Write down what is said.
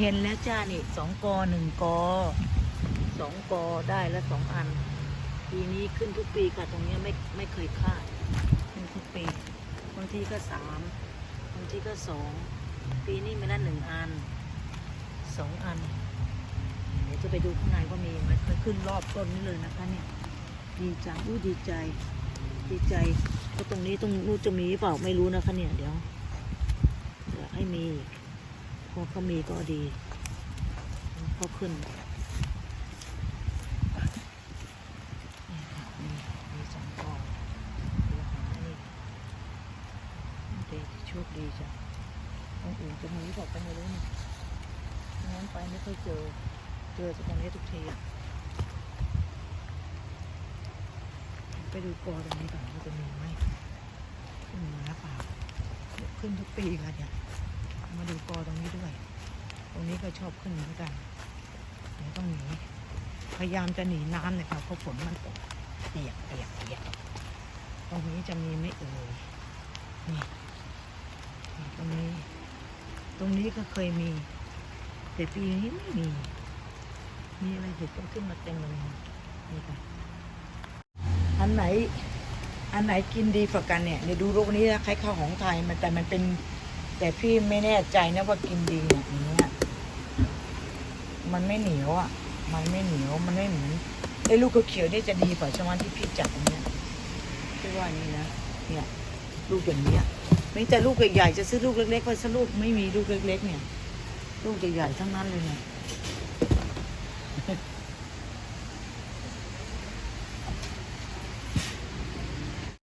เห็นแล้วจ้านี่สองกอหนึ่งกอสองกอได้แล้วสองอัน ปีนี้ขึ้นทุกปีค่ะ ตรงเนี้ยไม่ไม่เคยคาดขึ้นทุกปีบางทีก็สามบางทีก็สองปีนี้มีละหนึ่งอันสองอัน เดี๋ยวจะไปดูข้างในว่ามีไหมมันขึ้นรอบต้นนี้เลยนะคะเนี่ย ดีจังอุ้ยดีใจ ดีใจเพราะตรงนี้ตรงนู้นจะมีเปล่าไม่รู้นะคะเนี่ยเดี๋ยวอยากให้มี พอเขามีก็ดีเขาขึ้นนี่ค่ะมีมีสองกองเดี๋ยวหานี่เด็กโชคดีจ้ะตรงอื่นจะมีบอกก็ไม่รู้เนี่ยงั้นไปไม่ค่อยเจอ เจอจากตรงนี้ทุกทีอะไปดูกอตรงนี้ก่อนว่าจะมีไหมขึ้นมาหรือเปล่าขึ้นทุกปีค่ะเนี่ย มาดูกอตรงนี้ด้วย ตรงนี้ก็ชอบขึ้นเหมือนกันเดี๋ยวต้องหนีพยายามจะหนีน้ำเนี่ยค่ะเพราะฝนมันตกเปียกเปียกเปียกตรงนี้จะมีไม่เอ่ยนี่ตรงนี้ ตรงนี้ก็เคยมี แต่ปีนี้ไม่มี มีอะไรเห็ดก็ขึ้นมาเต็มเลยนี่ค่ะอันไหน อันไหนกินดีกว่ากันเนี่ยเดี๋ยวดูโรูปนี้นะคล้ายข้าวของไทยมันแต่มันเป็น แต่พี่ไม่แน่ใจนะว่ากินดีเนี่ยอย่างเนี้ยมันไม่เหนียวอะ มันไม่เหนียวมันไม่เหมือนไอ้ลูกเขียวๆนี่จะดีกว่าชาวบ้านที่พี่จัดอันเนี้ยพี่ว่านี่นะเนี่ยลูกอย่างเนี้ยไม่แต่ลูกใหญ่ๆจะซื้อลูกเล็กๆก็ซื้อลูกไม่มีลูกเล็ก ๆ เนี่ย ลูกใหญ่ๆทั้งนั้นเลยเนี่ย